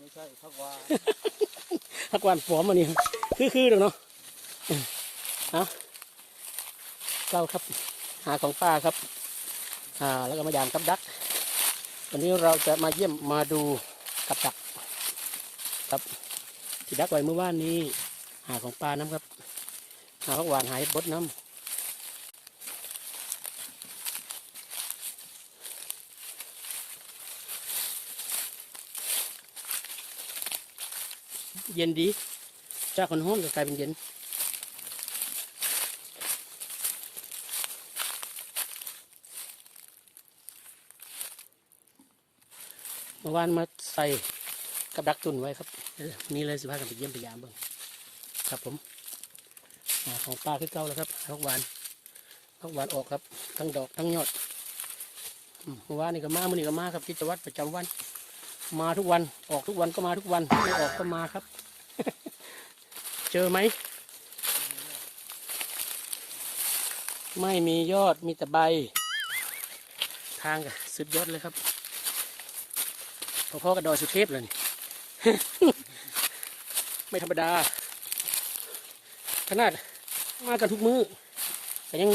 ไม่ใช่พักวาผักวานฟอมอันนี้คือคือเด้อเนาะเอาเก้าครับหาของป้าครับ อ่า แล้วก็มายามกับดัก วันนี้เราจะมาเยี่ยมมาดูกับดัก ครับที่ดักไว้เมื่อวานนี้ หาของป้าน้ำครับ หาผักวานหาเห็ดบดน้ำ เย็นดี จากคนห้อนก็กลายเป็นเย็น เมื่อวานมาใส่กับดักตุนไว้ครับเออนี่เลยสิพากันไปเยี่ยมไปยามบิ่งครับผมอของป้าขึ้นเก้าแล้วครับพักหวานพักหวานออกครับ ทั้งดอกทั้งยอดเมื่อวานนี่ก็มาเมื่อนี้ก็มาครับกิจวัตรประจำวัน มาทุกวัน ออกทุกวันก็มาทุกวันไม่ออกก็มาครับ เจอไหม ไม่มียอดมีแต่ใบ ทางก็สุดยอดเลยครับพ่อๆกับดอยสุเทพเลยนี่ไม่ธรรมดา ขนาดมากันทุกมือ้อแต่ยัง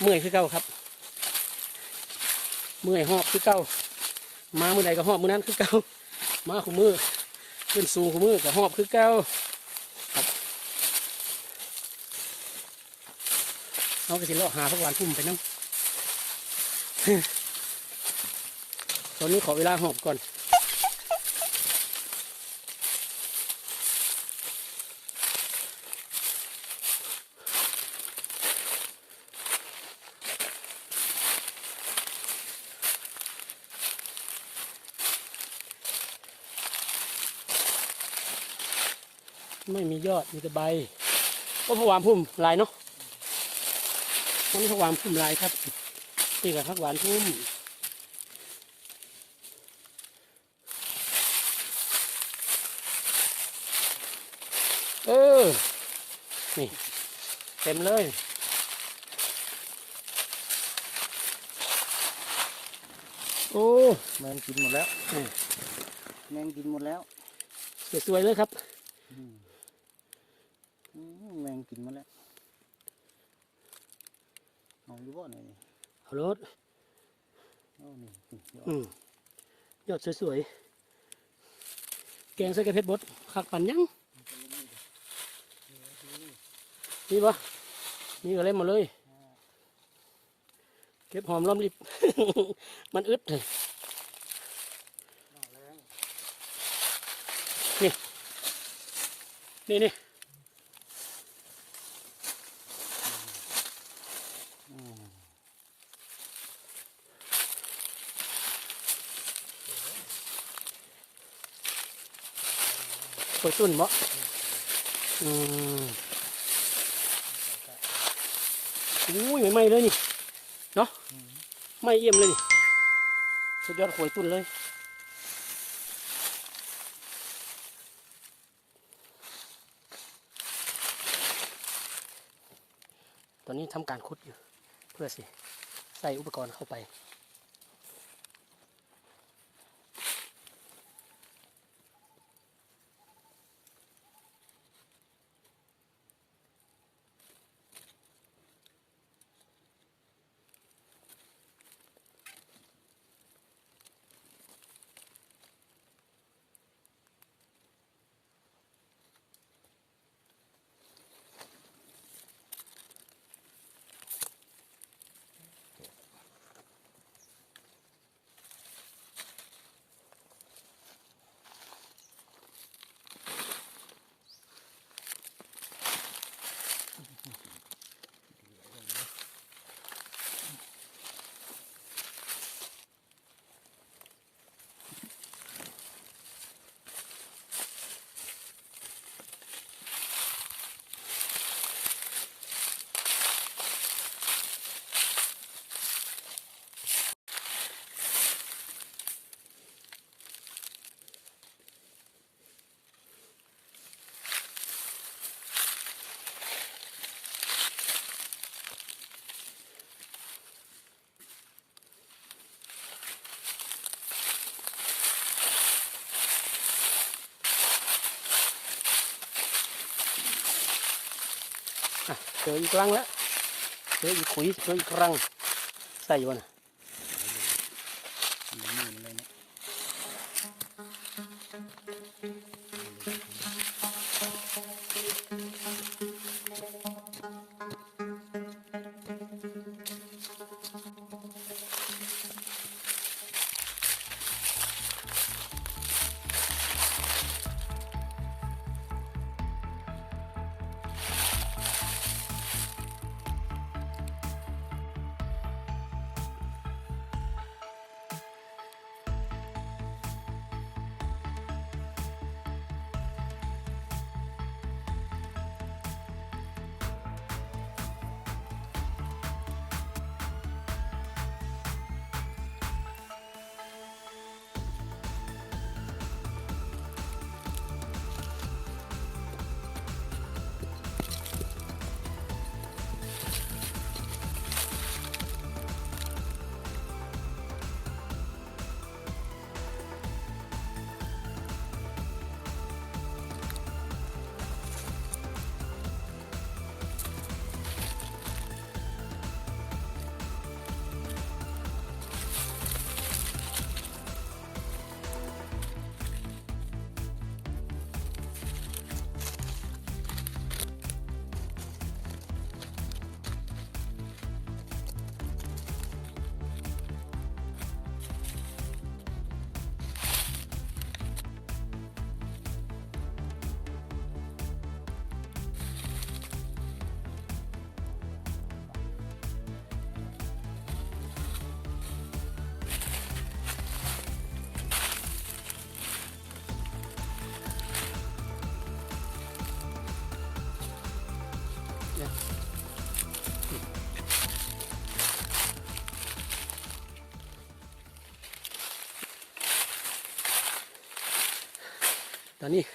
เมื่อยคือเก่าครับ เมื่อยหอบคือเก่า มามือใดก็หอบมือนั้นคือเก่ามาขู่มือขึ้นสูงขู่มือก็หอบคือเก่าครับเอากระสิเลาะหาพวกหวานพุ่มไปน้องตอนนี้ขอเวลาหอบก่อน ไม่มียอดมีแต่ใบก็ผักหวานพุ่มลายเนาะวันนี้ผักหวานพุ่มลายครับนี่กับผักหวานพุ่มเออ นี่ เต็มเลยโอ้แมงกินหมดแล้วอืมแมงกินหมดแล้ว สวยๆเลยครับอืมอืมแม งกินหมดแล้วเอาอยู่บ่เนี่ยเอารถเอานี่นี่เดี๋ยวอืมยอดสวยๆ แกงใส่กระเพชรบดขักปั่นยังนี่ปะนี่ก็เล่นหมาเลย เก็บหอมรอมริบ มันอึดเลยนี่ นี่นี่ เปิดตุ้นบ่อืมอุ้ยไม่ๆเลยนี่ เนาะไม่เยี่ยมเลยนี่สุดยอดหวยตุ้นเลยตอนนี้ทำการขุดอยู่ เพื่อสิ ใส่อุปกรณ์เข้าไป จออีกรังแล้วเจออีกขุยเจออีกรังใส่อยู่นะมันมือมันเลย อนนี้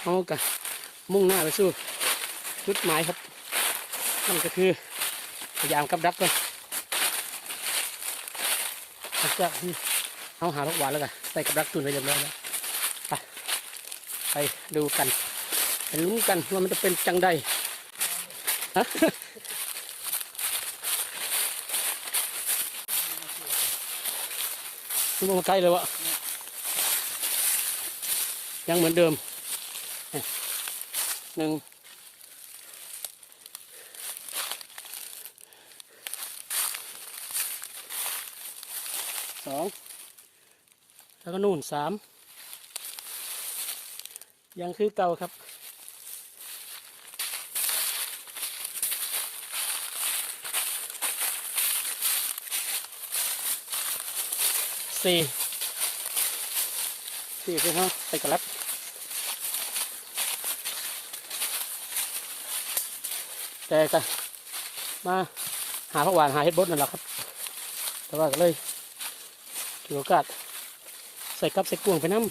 เขากะมุ่งหน้าไปสู่จุดหมายครับนั่นก็คือพยายามกับดักก่อนหลังจากที่เอาหาลูกหวานแล้วกันใส่กับดักตุนไว้เรียบร้อยแล้วไปไปดูกันไปลุ้นกันว่ามันจะเป็นจังใดฮะมันมาใกล้เลยวะ ยังเหมือนเดิมหนึ่งสองแล้วก็นู่นสามยังคือเก่าครับสี่สี่คือเขาไปกระลับ แต่ก็มาหาผักหวานหาเห็ดบดนั่นแหละครับ แต่ว่าก็เลยถือโอกาสใส่กับใส่กวงไปน้ำ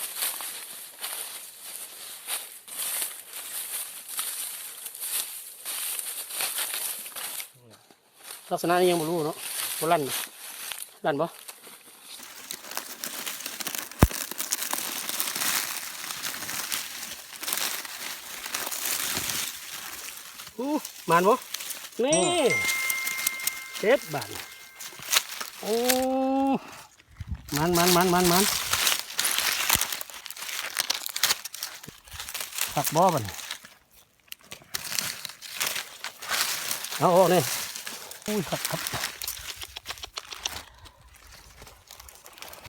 ลักษณะนี้ยังไม่รู้เนาะโบลั่นบ่ลั่นบ่ อู้ มานบ่นี่เจ็ดบาทน่ะโอ้มันมันมันมันมันขักบ่บัดนเอาออกนี่อุ้ยขับขับ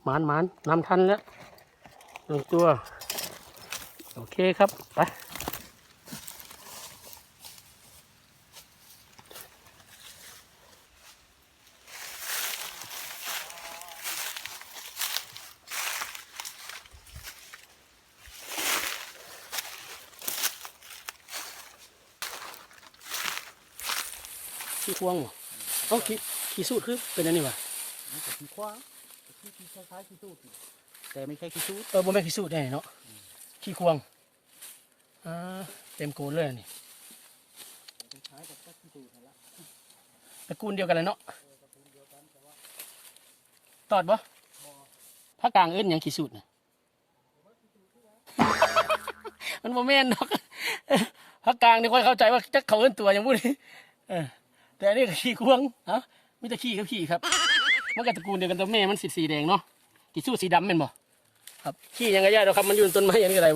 มันมันนำทันแล้วหนึ่งตัว โอเคครับ ไป ขี้ควงบ่เอ้าขี้ขี้สูดคือเป็นอันนี้วะมันก็ขี้คว้างขี้ขี้คล้ายๆขี้ตูดนี่แต่ไม่ใช่ขี้ตูดเออบ่แม่นขี้สูดแน่เนาะขี้ควงอ่าเต็มโกนเลยอันนี่คล้ายๆกับขี้ตูดนั่นละตระกูลเดียวกันเลยเนาะตอดบ่ภาคกลางเอิ้นหยังขี้สูดน่ะ มันบ่แม่นดอกพักกลางนี่ค่อยเข้าใจว่าจักเขาเอิ้นตัวอย่างพูดนี่เออ แต่อันนี้ก็ขี้ควงฮะมีแต่ขี้กับขี้ครับ มันก็ตระกูลเดียวกันแต่แม่มันสีสีแดงเนาะกี่สู้สีดำเป็นบ่ครับขี้ยังไงย่าเราครับมันอยู่ในต้นไม้อย่างนี้อะไร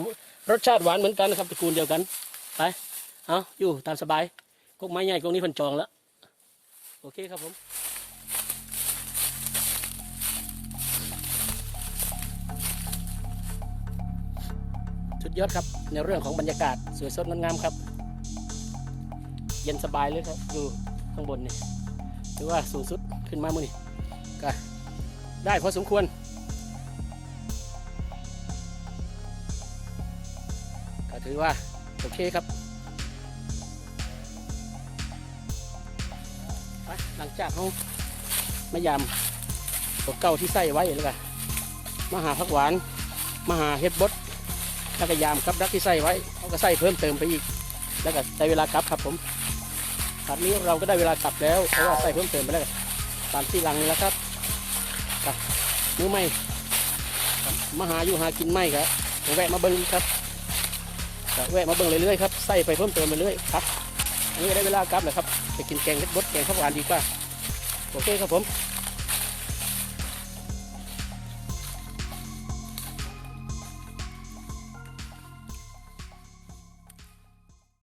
รสชาติหวานเหมือนกันนะครับตระกูลเดียวกันไปเอาอยู่ตามสบายกกไม้ใหญ่กกนี้เพันจองแล้วโอเคครับผมสุดยอดครับในเรื่องของบรรยากาศสวยสดงดงามครับ เย็นสบายเลยครับอยู่ ข้างบนนี่ถือว่าสูงสุดขึ้นมามือนี่ก็ได้พอสมควรก็ถือว่าโอเคครับไปหลังจากเขามายามตัวเก่าที่ใส่ไว้แล้วกันมาหาผักหวาน มาหาเห็ดบดแล้วก็ยามครับรักที่ใส่ไว้เขาก็ใส่เพิ่มเติมไปอีก แล้วก็ได้เวลากลับครับผม ครับนี้เราก็ได้เวลากลับแล้วเพราะว่าใส่เพิ่มเติมไปแล้วตามที่หลังนี้แล้วครับครับมือไม่มาหาอยู่หากินไม่ครับแวะมาเบิ้งครับแวะมาเบิ้งเรื่อยๆครับใส่ไปเพิ่มเติมไปเรื่อยครับอันนี้ได้เวลากลับแล้วครับไปกินแกงเล็ดบดแกงข้าวหวานดีกว่าโอเคครับผม